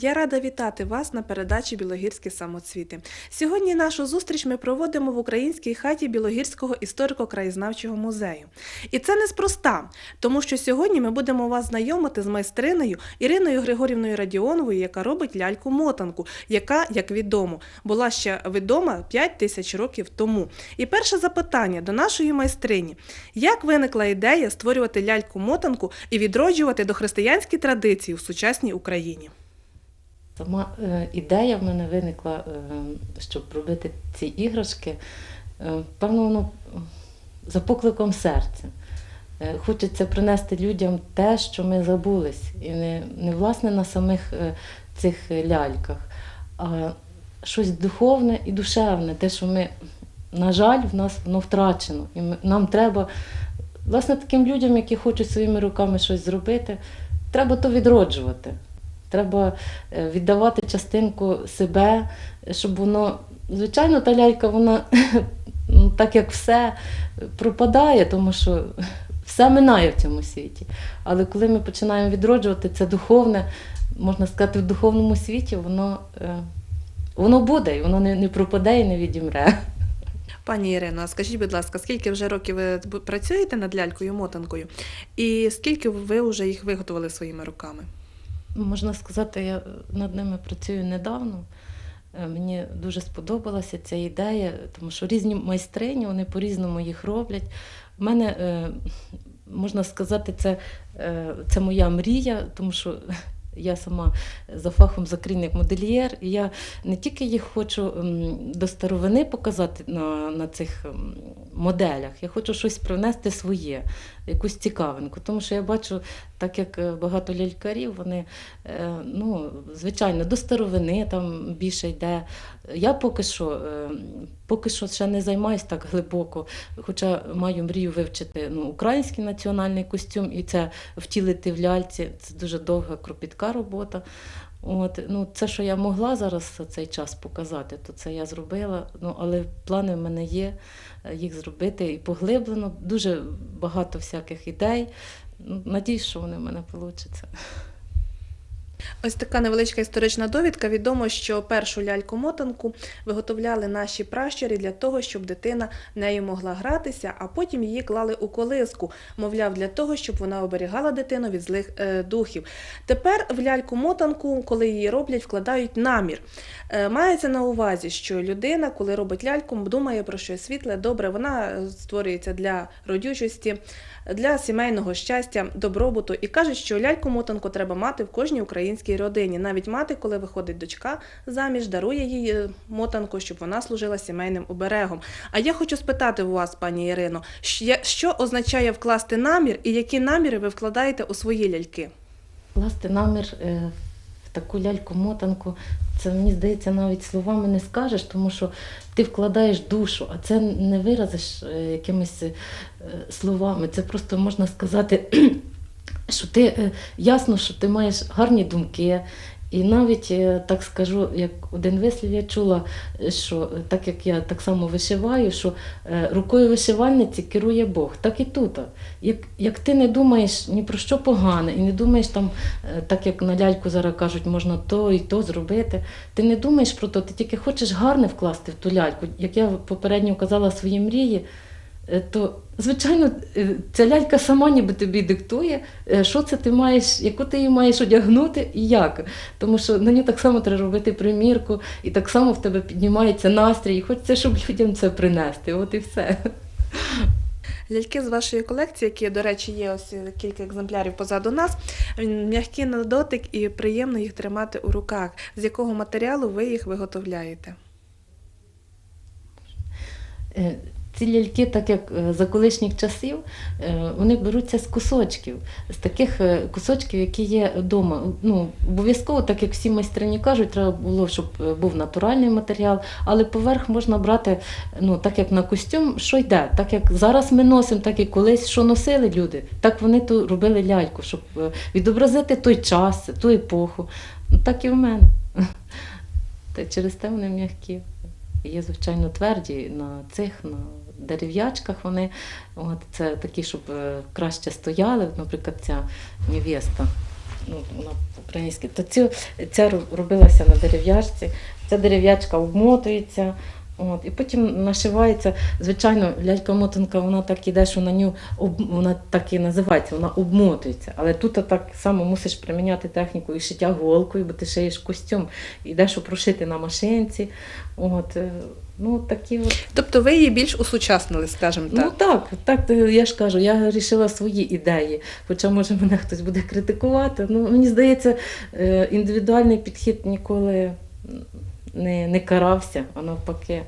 Я рада вітати вас на передачі Білогірські самоцвіти. Сьогодні нашу зустріч ми проводимо в українській хаті Білогірського історико-краєзнавчого музею. І це неспроста, тому що сьогодні ми будемо вас знайомити з майстриною Іриною Григорівною Радіоновою, яка робить ляльку-мотанку, яка, як відомо, була ще відома 5 тисяч років тому. І перше запитання до нашої майстрині: як виникла ідея створювати ляльку-мотанку і відроджувати дохристиянські традиції в сучасній Україні? Сама е, ідея в мене виникла, е, щоб робити ці іграшки. Е, певно, воно за покликом серця. Хочеться принести людям те, що ми забулись. І не, не власне на самих цих ляльках, а щось духовне і душевне, те, що ми, на жаль, в нас воно втрачено. І нам треба, власне, таким людям, які хочуть своїми руками щось зробити, треба то відроджувати. Треба е, віддавати частинку себе, щоб воно, звичайно, та лялька, вона ну, так як все пропадає, тому що все минає в цьому світі. Але коли ми починаємо відроджувати це духовне, можна сказати, в духовному світі, воно, е, воно буде, і воно не, пропаде і не відімре. Пані Ірино, скажіть, будь ласка, скільки вже років ви працюєте над лялькою мотанкою, і скільки ви вже їх виготовили своїми руками? Можна сказати, я над ними працюю недавно. Е, Мені дуже сподобалася ця ідея, тому що різні майстрині, вони по-різному їх роблять. У мене, е, можна сказати, це, е, це моя мрія, тому що я сама за фахом закрійник модельєр, і я не тільки їх хочу до старовини показати на, на цих моделях, я хочу щось привнести своє, якусь цікавинку. Тому що я бачу, так як е, багато лялькарів, вони, е, ну, звичайно, до старовини там більше йде. Я поки що, е, поки що ще не займаюся так глибоко, хоча маю мрію вивчити ну, український національний костюм і це втілити в ляльці. Це дуже довга, кропітка робота. От, ну, це, що я могла зараз за цей час показати, то це я зробила. Ну, але плани в мене є е, їх зробити і поглиблено. Дуже багато всяких ідей. Надіюсь, що вони в мене вийдуть. Ось така невеличка історична довідка. Відомо, що першу ляльку-мотанку виготовляли наші пращури для того, щоб дитина нею могла гратися, а потім її клали у колиску, мовляв, для того, щоб вона оберігала дитину від злих е, духів. Тепер в ляльку-мотанку, коли її роблять, вкладають намір. Е, мається на увазі, що людина, коли робить ляльку, думає про щось світле, добре, вона е, створюється для родючості, для сімейного щастя, добробуту і кажуть, що ляльку-мотанку треба мати в кожній українській родині. Навіть мати, коли виходить дочка заміж, дарує їй е, мотанку, щоб вона служила сімейним оберегом. А я хочу спитати у вас, пані Ірино, що означає вкласти намір і які наміри ви вкладаєте у свої ляльки? Власне, намір е, в таку ляльку-мотанку, це мені здається, навіть словами не скажеш, тому що ти вкладаєш душу, а це не виразиш е, якимись словами. Це просто можна сказати, що ти е, ясно, що ти маєш гарні думки. І навіть е, так скажу, як один вислів я чула, що е, так як я так само вишиваю, що рукою вишивальниці керує Бог, так і тут. Як, як ти не думаєш ні про що погане, і не думаєш там, так як на ляльку зараз кажуть, можна то і то зробити. Ти не думаєш про то, ти тільки хочеш гарне вкласти в ту ляльку. Як я попередньо казала свої мрії, то звичайно е, ця лялька сама ніби тобі диктує, е, що це ти маєш, яку ти її маєш одягнути і як. Тому що на ній так само треба робити примірку, і так само в тебе піднімається настрій, і хочеться, щоб людям це принести. От і все. Ляльки з вашої колекції, які, до речі, є ось е, кілька екземплярів позаду нас, м'які на дотик і приємно їх тримати у руках. З якого матеріалу ви їх виготовляєте? Ці ляльки, так як е, за колишніх часів, е, вони беруться з кусочків, з таких е, кусочків, які є вдома. Ну, обов'язково, так як всі майстрині кажуть, треба було, щоб був натуральний матеріал, але поверх можна брати, ну, так як на костюм, що йде. Так як зараз ми носимо, так і колись що носили люди, так вони ту робили ляльку, щоб відобразити той час, ту епоху. Так і в мене. Та через те вони м'які. Є, звичайно, тверді на цих, на дерев'ячках вони. От, це такі, щоб е, краще стояли. Наприклад, ця невеста. ну, вона по-українськи, то ця робилася на дерев'яшці. Ця дерев'ячка обмотується. От, і потім нашивається. Звичайно, лялька-мотанка, вона так іде, що на нього об, вона так і називається, вона обмотується. Але тут так само мусиш приміняти техніку і шиття голкою, бо ти шиєш костюм, йдеш прошити на машинці. От, е, ну, такі от Тобто ви її більш усучаснили, скажімо Ну так. так, так е, я ж кажу, я вирішила свої ідеї. Хоча може мене хтось буде критикувати. Ну мені здається, е, індивідуальний підхід ніколи не, не карався, а навпаки.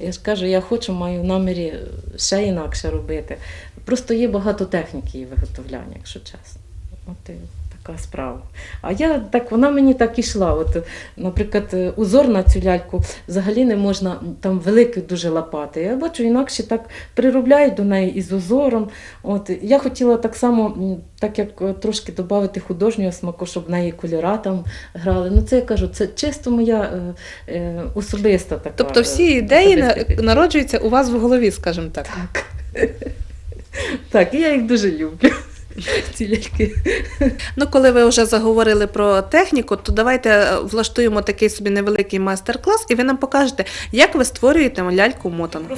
Я ж кажу, я хочу, маю в намірі ще інакше робити. Просто є багато техніки її виготовляння, якщо чесно. От і така справа. А я так, вона мені так ішла. От, наприклад, е, узор на цю ляльку взагалі не можна там великий дуже лапати. Я бачу, інакше так приробляють до неї із узором. От, я хотіла так само, так як е, трошки додати художнього смаку, щоб в неї кольора там грали. Ну це я кажу, це чисто моя е, е, особиста така. Тобто е, всі ідеї на- народжуються у вас в голові, скажімо так. Так. Так, я їх дуже люблю. Ці ляльки. Ну, коли ви вже заговорили про техніку, то давайте е, влаштуємо такий собі невеликий майстер-клас, і ви нам покажете, як ви створюєте ляльку-мотанку.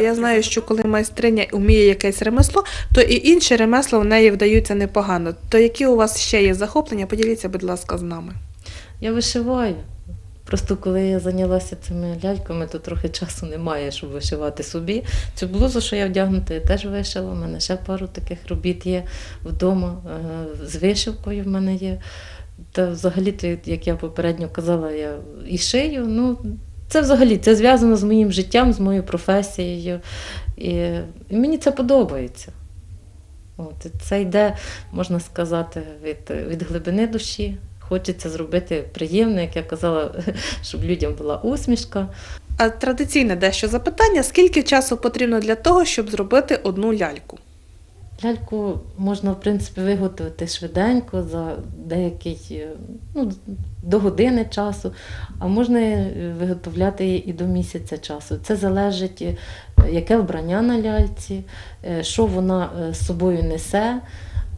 Я знаю, що коли майстриня вміє якесь ремесло, то і інші ремесла в неї вдаються непогано. То які у вас ще є захоплення? Поділіться, будь ласка, з нами. Я вишиваю. Просто коли я зайнялася цими ляльками, то трохи часу немає, щоб вишивати собі. Цю блузу, що я вдягнута, я теж вишила. У мене ще пару таких робіт є вдома. Е, З вишивкою в мене є. Та взагалі, як я попередньо казала, я і шию. Ну, це взагалі це зв'язано з моїм життям, з моєю професією. І, і мені це подобається. От, це йде, можна сказати, від, від глибини душі. Хочеться зробити приємне, як я казала, щоб людям була усмішка. А традиційне дещо запитання: скільки часу потрібно для того, щоб зробити одну ляльку? Ляльку можна, в принципі, виготовити швиденько за деякий е, ну, до години часу, а можна е, виготовляти її і до місяця часу. Це залежить, е, яке вбрання на ляльці, що вона з собою несе.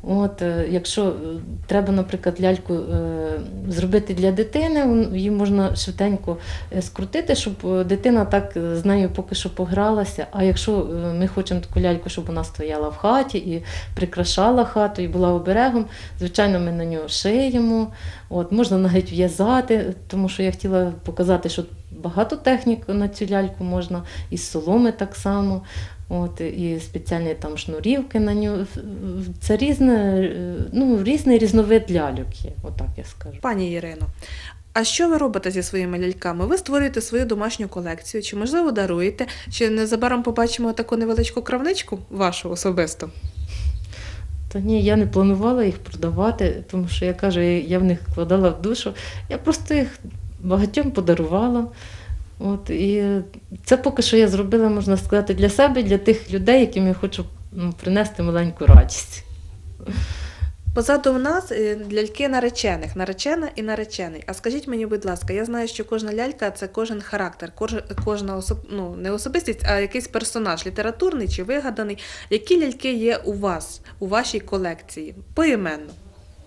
От, е, якщо е, треба, наприклад, ляльку е, зробити для дитини, її можна швиденько скрутити, щоб дитина так з нею поки що погралася. А якщо ми хочемо таку ляльку, щоб вона стояла в хаті і прикрашала хату і була оберегом, звичайно, ми на нього шиємо. От, можна навіть в'язати, тому що я хотіла показати, що багато технік на цю ляльку можна, і з соломи так само. От, і спеціальні там шнурівки на нього. Це різне, е, ну, різний різновид ляльок є, отак я скажу. Пані Ірино, а що ви робите зі своїми ляльками? Ви створюєте свою домашню колекцію, чи можливо даруєте, чи незабаром побачимо таку невеличку кравничку вашу особисто? Та ні, я не планувала їх продавати, тому що я кажу, я в них вкладала в душу. Я просто їх багатьом подарувала. От, і це поки що я зробила, можна сказати, для себе, для тих людей, яким я хочу ну, принести маленьку радість. Позаду в нас е, ляльки наречених, наречена і наречений. А скажіть мені, будь ласка, я знаю, що кожна лялька це кожен характер, кожна особ... ну, не особистість, а якийсь персонаж, літературний чи вигаданий. Які ляльки є у вас, у вашій колекції? Поіменно.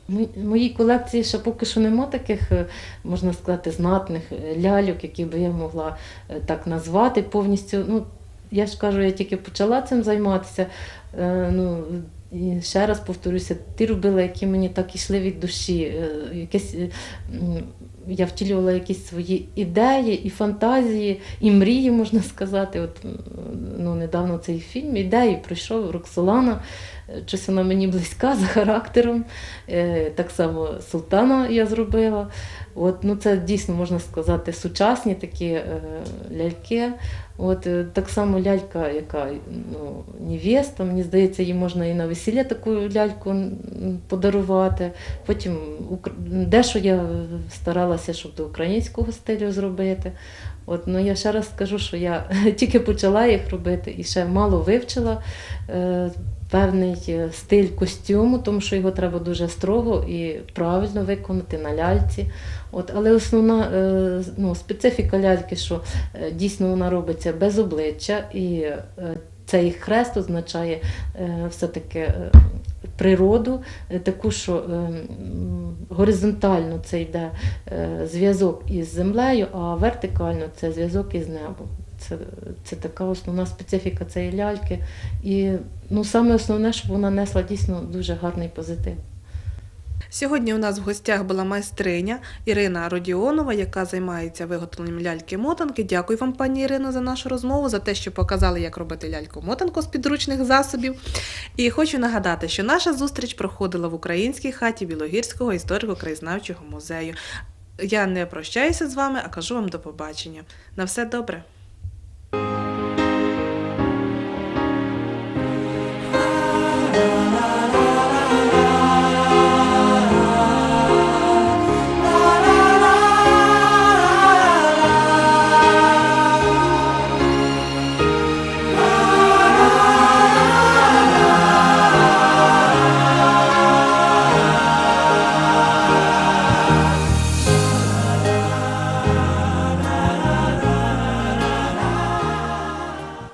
В моїй колекції ще поки що нема таких, е, можна сказати, знатних е, ляльок, які би я могла е, так назвати повністю. Ну, я ж кажу, я тільки почала цим займатися. Ну, і ще раз повторюся, ті робила, які мені так ішли від душі. Якесь, я втілювала якісь свої ідеї і фантазії, і мрії, можна сказати. От, недавно цей фільм ідеї пройшов Роксолана. Е, Щось вона мені близька за характером. Е, Так само Султана я зробила. От, ну, це дійсно можна сказати сучасні такі е, ляльки. От, так само лялька, яка ну, невеста, мені здається, їй можна і на весілля таку ляльку подарувати. Потім дещо я старалася, щоб до українського стилю зробити. От, ну, я ще раз скажу, що я тільки почала їх робити і ще мало вивчила е, певний е, стиль костюму, тому що його треба дуже строго і правильно виконати на ляльці. От, але основна е, ну, специфіка ляльки, що е, дійсно вона робиться без обличчя, і е, цей хрест означає е, все-таки е, природу, е, таку, що е, горизонтально це йде е, зв'язок із землею, а вертикально це зв'язок із небом. Це, це така основна специфіка цієї ляльки. І ну, саме основне, щоб вона несла дійсно дуже гарний позитив. Сьогодні у нас в гостях була майстриня Ірина Родіонова, яка займається виготовленням ляльки-мотанки. Дякую вам, пані Ірино, за нашу розмову, за те, що показали, як робити ляльку-мотанку з підручних засобів. І хочу нагадати, що наша зустріч проходила в українській хаті Білогірського історико-краєзнавчого музею. Я не прощаюся з вами, а кажу вам до побачення. На все добре.